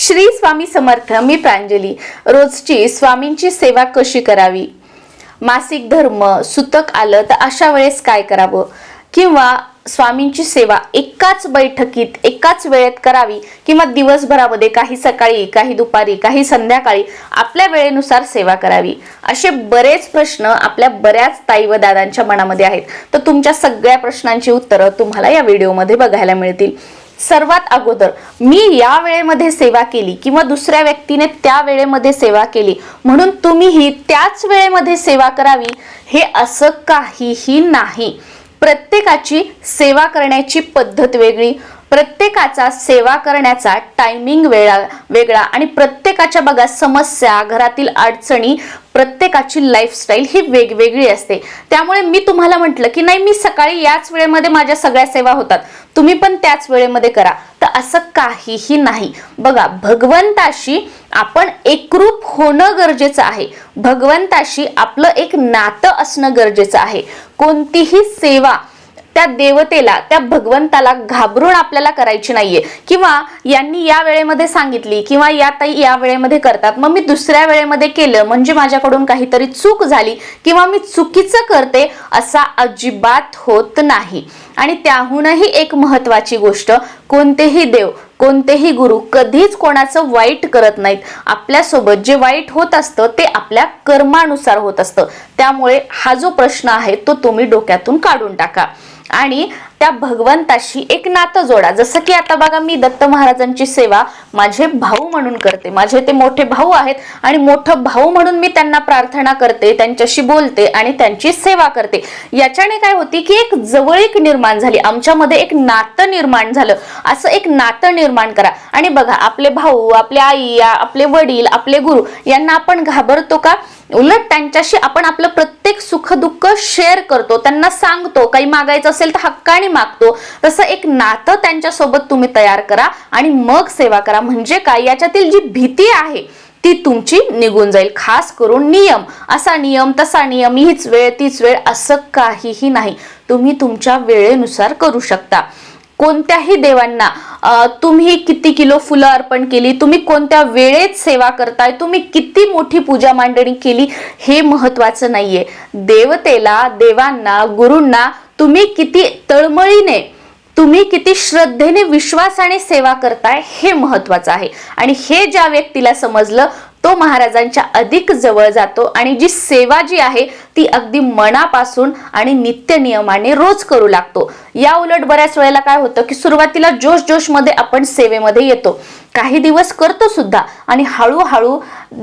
श्री स्वामी समर्थ मी प्रांजली. रोजची स्वामींची सेवा कशी करावी? मासिक धर्म सुतक आलं तर अशा वेळेस काय करावं? किंवा स्वामींची सेवा एकाच बैठकीत एकाच वेळेत करावी? किंवा दिवसभरामध्ये काही सकाळी काही दुपारी काही संध्याकाळी आपल्या वेळेनुसार सेवा करावी? असे बरेच प्रश्न आपल्या बऱ्याच ताई व दादांच्या मनामध्ये आहेत. तर तुमच्या सगळ्या प्रश्नांची उत्तरं तुम्हाला या व्हिडिओमध्ये बघायला मिळतील. सर्वात अगोदर. मी या वेळेमध्ये सेवा केली किंवा दुसऱ्या व्यक्तीने त्या वेळेमध्ये सेवा केली. म्हणून तुम्हीही त्याच वेळेमध्ये सेवा करावी. हे असं काहीही नाही. प्रत्येकाची सेवा करण्याची पद्धत वेगळी. प्रत्येकाचा सेवा करण्याचा टायमिंग वेळा वेगळा आणि प्रत्येकाच्या बघा समस्या घरातील अडचणी प्रत्येकाची लाईफस्टाईल ही वेगवेगळी असते. त्यामुळे मी तुम्हाला म्हटलं की नाही मी सकाळी याच वेळेमध्ये माझ्या सगळ्या सेवा होतात. तुम्ही पण त्याच वेळेमध्ये करा. तर असं काहीही नाही. बघा भगवंताशी आपण एकरूप होणं गरजेचं आहे. भगवंताशी आपलं एक नातं असणं गरजेचं आहे. कोणतीही सेवा त्या देवतेला त्या भगवंताला घाबरून आपल्याला करायची नाहीये. किंवा यांनी या वेळेमध्ये सांगितली किंवा या ताई या वेळेमध्ये करतात. मग मी दुसऱ्या वेळेमध्ये केलं म्हणजे माझ्याकडून काहीतरी चूक झाली किंवा मी चुकीचं करते असा अजिबात होत नाही. आणि त्याहूनही एक महत्वाची गोष्ट कोणतेही देव कोणतेही गुरु कधीच कोणाचं वाईट करत नाहीत. आपल्यासोबत जे वाईट होत असतं ते आपल्या कर्मानुसार होत असतं. त्यामुळे हा जो प्रश्न आहे तो तुम्ही डोक्यातून काढून टाका. आणि त्या भगवंताशी एक नातं जोडा. जसं की आता बघा मी दत्त महाराजांची सेवा माझे भाऊ म्हणून करते. माझे ते मोठे भाऊ आहेत आणि मोठं भाऊ म्हणून मी त्यांना प्रार्थना करते त्यांच्याशी बोलते आणि त्यांची सेवा करते. याच्याने काय होती की एक जवळीक निर्माण झाली. आमच्यामध्ये एक नातं निर्माण झालं. असं एक नातं निर्माण करा. आणि बघा आपले भाऊ आपले आई आपले वडील आपले गुरु यांना आपण घाबरतो का? उलट त्यांच्याशी आपण आपलं प्रत्येक सुख दुःख शेअर करतो. त्यांना सांगतो काही मागायचं असेल तर हक्काने मागतो. तसं एक नातं त्यांच्यासोबत तुम्ही तयार करा आणि मग सेवा करा. म्हणजे काय? याच्यातील जी भीती आहे ती तुमची निघून जाईल. खास करून नियम. असा नियम तसा नियम हीच वेळ तीच वेळ असं काहीही नाही. तुम्ही तुमच्या वेळेनुसार करू शकता. कोणत्याही देवांना तुम्ही किती किलो फुलं अर्पण केली तुम्ही कोणत्या वेळेत सेवा करताय तुम्ही किती मोठी पूजा मांडणी केली हे महत्वाचं नाहीये. देवतेला देवांना गुरूंना तुम्ही किती तळमळीने तुम्ही किती श्रद्धेने विश्वासाने सेवा करताय हे महत्वाचं आहे. आणि हे ज्या व्यक्तीला समजलं तो महाराजांच्या अधिक जवळ जातो आणि जी सेवा जी आहे ती अगदी मनापासून आणि नित्य नियमाने रोज करू लागतो. या उलट बऱ्याच वेळेला काय होतं की सुरुवातीला जोश जोशमध्ये आपण सेवेमध्ये येतो. काही दिवस करतो सुद्धा आणि हळूहळू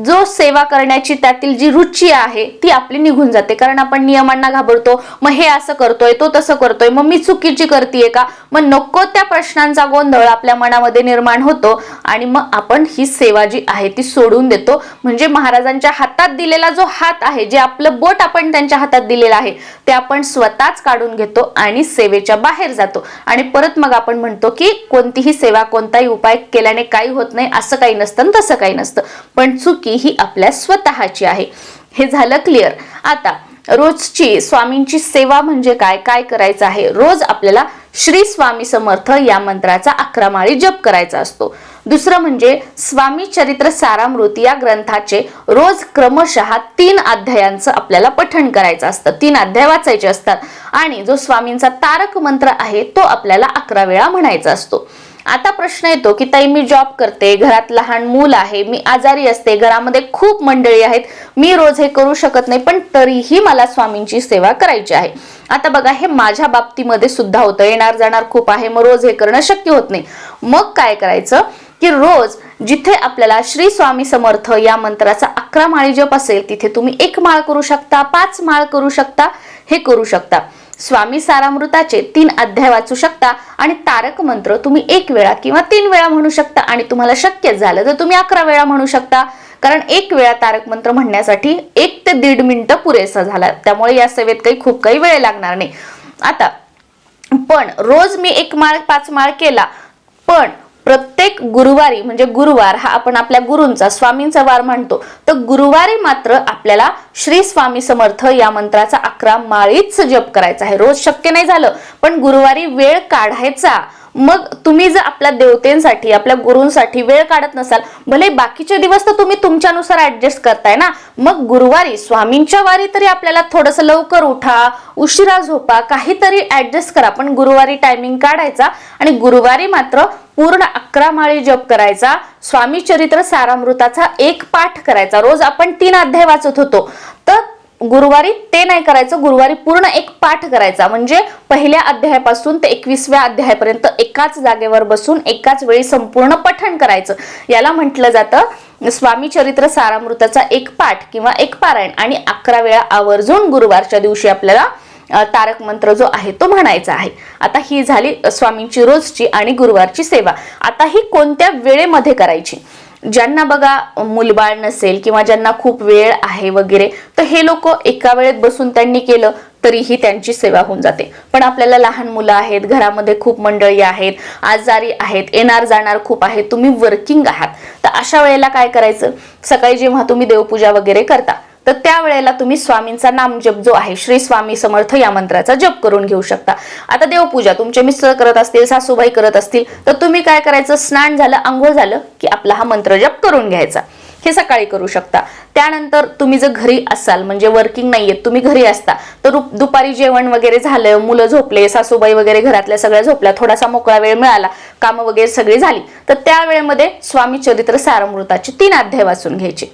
जो सेवा करण्याची त्यातील जी रुची आहे ती आपली निघून जाते. कारण आपण नियमांना घाबरतो मग हे असं करतोय तो तसं करतोय मग मी चुकीची करतेय का? मग नको त्या प्रश्नांचा गोंधळ आपल्या मनामध्ये निर्माण होतो आणि मग आपण ही सेवा जी आहे ती सोडून देतो. म्हणजे महाराजांच्या हातात दिलेला जो हात आहे जे आपलं बोट आपण त्यांच्या हातात दिलेलं आहे ते आपण स्वतःच काढून घेतो आणि सेवेच्या बाहेर जातो. आणि परत मग आपण म्हणतो की कोणतीही सेवा कोणताही उपाय केल्याने काही होत नाही असं काही नसतं आणि तसं काही नसतं. पण चुकी ही आपल्या स्वतःची आहे. हे झालं क्लिअर आता रोजची स्वामींची सेवा म्हणजे काय? काय करायचं आहे? रोज आपल्याला श्री स्वामी समर्थ या मंत्राचा अकरा माळी जप करायचा असतो. दुसरं म्हणजे स्वामी चरित्र सारामृत या ग्रंथाचे रोज क्रमशः तीन अध्यायांचं आपल्याला पठण करायचं असतं. तीन अध्याय वाचायचे असतात. आणि जो स्वामींचा तारक मंत्र आहे तो आपल्याला अकरा वेळा म्हणायचा असतो. आता प्रश्न येतो की ताई मी जॉब करते घरात लहान मूल आहे मी आजारी असते घरामध्ये खूप मंडळी आहेत मी रोज हे करू शकत नाही पण तरीही मला स्वामींची सेवा करायची आहे. आता बघा हे माझ्या बाबतीमध्ये सुद्धा होतं. येणार जाणार खूप आहे मग रोज हे करणं शक्य होत नाही. मग काय करायचं? की रोज जिथे आपल्याला श्री स्वामी समर्थ या मंत्राचा अकरा माळी जप असेल तिथे तुम्ही एक माळ करू शकता पाच माळ करू शकता हे करू शकता. स्वामी सारामृताचे तीन अध्याय वाचू शकता आणि तारक मंत्र तुम्ही एक वेळा किंवा तीन वेळा म्हणू शकता आणि तुम्हाला शक्य झालं तर तुम्ही अकरा वेळा म्हणू शकता. कारण एक वेळा तारक मंत्र म्हणण्यासाठी एक ते दीड मिनिटं पुरेसा झाला. त्यामुळे या सेवेत काही खूप काही वेळ लागणार नाही. आता पण रोज मी एक माळ पाच माळ केला पण प्रत्येक गुरुवारी म्हणजे गुरुवार हा आपण आपल्या गुरूंचा स्वामींचा वार म्हणतो तर गुरुवारी मात्र आपल्याला श्री स्वामी समर्थ या मंत्राचा अकरा माळीच जप करायचा आहे. रोज शक्य नाही झालं पण गुरुवारी वेळ काढायचा. मग तुम्ही जर आपल्या देवतेंसाठी आपल्या गुरूंसाठी वेळ काढत नसाल भले बाकीचे दिवस तर तुम्ही तुमच्यानुसार ऍडजस्ट करताय ना? मग गुरुवारी स्वामींच्या वारी तरी आपल्याला थोडंसं लवकर उठा उशिरा झोपा काहीतरी ऍडजस्ट करा. पण गुरुवारी टायमिंग काढायचा आणि गुरुवारी मात्र पूर्ण अकरा माळी जप करायचा. स्वामी चरित्र सारामृताचा एक पाठ करायचा. रोज आपण तीन अध्याय वाचत होतो. गुरुवारी ते नाही करायचं गुरुवारी पूर्ण एक पाठ करायचा. म्हणजे पहिल्या अध्यायापासून ते एकवीसव्या अध्यायापर्यंत एकाच जागेवर बसून एकाच वेळी संपूर्ण पठण करायचं. याला म्हटलं जातं स्वामी चरित्र सारामृताचा एक पाठ किंवा एक पारायण. आणि अकरा वेळा आवर्जून गुरुवारच्या दिवशी आपल्याला तारक मंत्र जो आहे तो म्हणायचा आहे. आता ही झाली स्वामींची रोजची आणि गुरुवारची सेवा. आता ही कोणत्या वेळेमध्ये करायची? ज्यांना बघा मुलबाळ नसेल किंवा ज्यांना खूप वेळ आहे वगैरे तर हे लोक एका वेळेत बसून त्यांनी केलं तरीही त्यांची सेवा होऊन जाते. पण आपल्याला लहान मुलं आहेत घरामध्ये खूप मंडळी आहेत आजारी आहेत येणार जाणार खूप आहेत तुम्ही वर्किंग आहात. तर अशा वेळेला काय करायचं? सकाळी जेव्हा तुम्ही देवपूजा वगैरे करता तर त्यावेळेला तुम्ही स्वामींचा नामजप जो आहे श्री स्वामी समर्थ या मंत्राचा जप करून घेऊ शकता. आता देवपूजा तुमचे मिस्टर करत असतील सासूबाई करत असतील तर तुम्ही काय करायचं? स्नान झालं आंघोळ झालं की आपला हा मंत्र जप करून घ्यायचा. हे सकाळी करू शकता. त्यानंतर तुम्ही जर घरी असाल म्हणजे वर्किंग नाहीये तुम्ही घरी असता तर दुपारी जेवण वगैरे झालं मुलं झोपले सासूबाई वगैरे घरातल्या सगळ्या झोपल्या थोडासा मोकळा वेळ मिळाला कामं वगैरे सगळी झाली तर त्या वेळेमध्ये स्वामी चरित्र सारामृताचे तीन अध्याय वाचून घ्यायचे.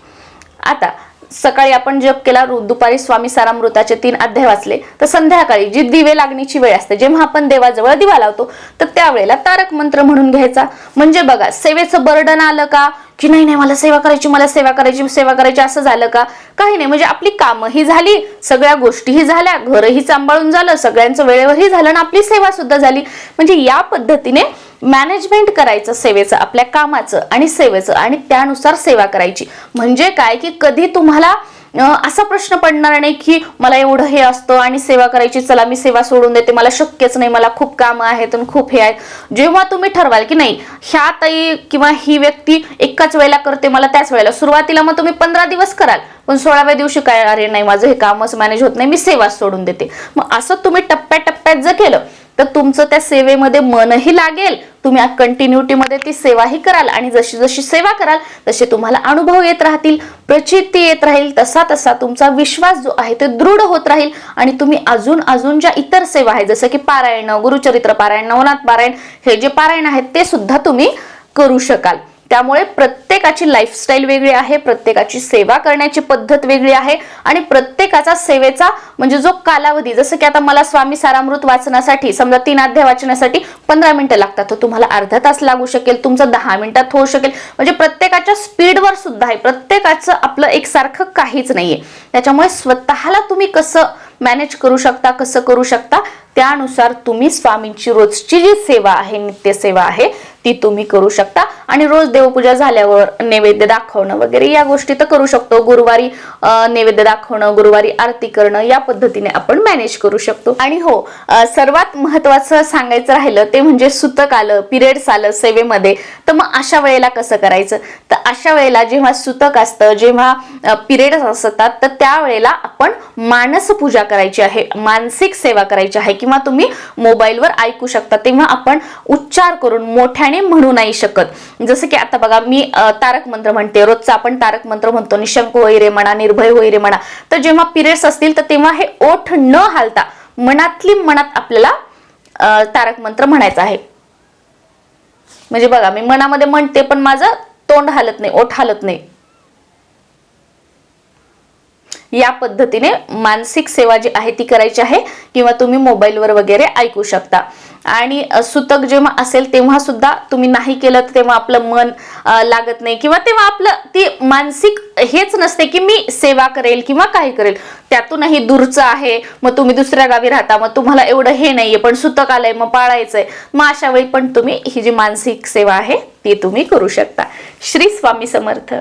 आता सकाळी आपण जप केला दुपारी स्वामी सारामृताचे तीन अध्याय वाचले तर संध्याकाळी जी दिवे लागण्याची वेळ असते जेव्हा आपण देवाजवळ दिवा लावतो तर त्यावेळेला तारक मंत्र म्हणून घ्यायचा. म्हणजे बघा सेवेचं बर्डन आलं का? की नाही नाही मला सेवा करायची मला सेवा करायची सेवा करायची असं झालं का? काही नाही म्हणजे आपली कामंही झाली सगळ्या गोष्टीही झाल्या घरही सांभाळून झालं सगळ्यांचं वेळेवरही झालं आणि आपली सेवा सुद्धा झाली. म्हणजे या पद्धतीने मॅनेजमेंट करायचं सेवेचं आपल्या कामाचं आणि सेवेचं आणि त्यानुसार सेवा करायची. म्हणजे काय? की कधी तुम्हाला असा प्रश्न पडणार नाही की मला एवढं हे असतं आणि सेवा करायची चला मी सेवा सोडून देते मला शक्यच नाही मला खूप कामं आहेत आणि खूप हे आहेत. जेव्हा तुम्ही ठरवाल की नाही ह्या ताई किंवा ही व्यक्ती एकाच वेळेला करते मला त्याच वेळेला. सुरुवातीला मग तुम्ही पंधरा दिवस कराल पण सोळाव्या दिवशी काय अरे नाही माझं हे कामच मॅनेज होत नाही मी सेवा सोडून देते. मग असं तुम्ही टप्प्याटप्प्यात जर केलं तर तुमचं त्या सेवेमध्ये मनही लागेल. तुम्ही कंटिन्युटीमध्ये ती सेवाही कराल आणि जशी जशी सेवा कराल तसे तुम्हाला अनुभव येत राहतील प्रचिती येत राहील तसा तसा तुमचा विश्वास जो आहे ते दृढ होत राहील. आणि तुम्ही अजून अजून ज्या इतर सेवा आहेत जसं की पारायण गुरुचरित्र पारायण नवनाथ पारायण हे जे पारायण आहेत ते सुद्धा तुम्ही करू शकाल. त्यामुळे प्रत्येकाची लाईफस्टाईल वेगळी आहे प्रत्येकाची सेवा करण्याची पद्धत वेगळी आहे आणि प्रत्येकाचा सेवेचा म्हणजे जो कालावधी जसं की आता मला स्वामी सारामृत वाचण्यासाठी समजा तीन अध्याय वाचण्यासाठी पंधरा मिनिटं लागतात तर तुम्हाला अर्धा तास लागू शकेल तुमचं दहा मिनिटात होऊ शकेल. म्हणजे प्रत्येकाच्या स्पीडवर सुद्धा आहे प्रत्येकाचं आपलं एकसारखं काहीच नाहीये. त्याच्यामुळे स्वतःला तुम्ही कसं मॅनेज करू शकता कसं करू शकता? त्यानुसार तुम्ही स्वामींची रोजची जी सेवा आहे नित्य सेवा आहे ती तुम्ही करू शकता. आणि रोज देवपूजा झाल्यावर नैवेद्य दाखवणं वगैरे या गोष्टी तर करू शकतो. गुरुवारी नैवेद्य दाखवणं गुरुवारी आरती करणं या पद्धतीने आपण मॅनेज करू शकतो. आणि हो सर्वात महत्वाचं सांगायचं राहिलं ते म्हणजे सुतक आलं पिरियड्स आलं सेवेमध्ये. तर मग अशा वेळेला कसं करायचं? तर अशा वेळेला जेव्हा सुतक असतं जेव्हा पिरियड्स असतात तर त्यावेळेला आपण मानस पूजा करायची आहे मानसिक सेवा करायची आहे किंवा तुम्ही मोबाईलवर ऐकू शकता तेव्हा आपण उच्चार करून मोठ्याने म्हणू नाही शकत. जसं की आता बघा मी तारक मंत्र म्हणते रोजचा आपण तारक मंत्र म्हणतो निशंक होई रे म्हणा निर्भय होई रे म्हणा तर जेव्हा पिरियड्स असतील तर तेव्हा हे ओठ न हालता मनातली मनात आपल्याला तारक मंत्र म्हणायचं आहे. म्हणजे बघा मी मनामध्ये म्हणते पण माझं तोंड हालत नाही ओठ हालत नाही. या पद्धतीने मानसिक सेवा जी आहे ती करायची आहे किंवा तुम्ही मोबाईलवर वगैरे ऐकू शकता. आणि सुतक जेव्हा असेल तेव्हा सुद्धा तुम्ही नाही केलं तर तेव्हा आपलं मन लागत नाही किंवा तेव्हा आपलं ती मानसिक हेच नसते की मी सेवा करेल किंवा काही करेल. त्यातूनही दूरचं आहे. मग तुम्ही दुसऱ्या गावी राहता मग तुम्हाला एवढं हे नाहीये पण सुतक आलंय मग पाळायचंय. मग अशा वेळी पण तुम्ही ही जी मानसिक सेवा आहे ती तुम्ही करू शकता. श्री स्वामी समर्थ.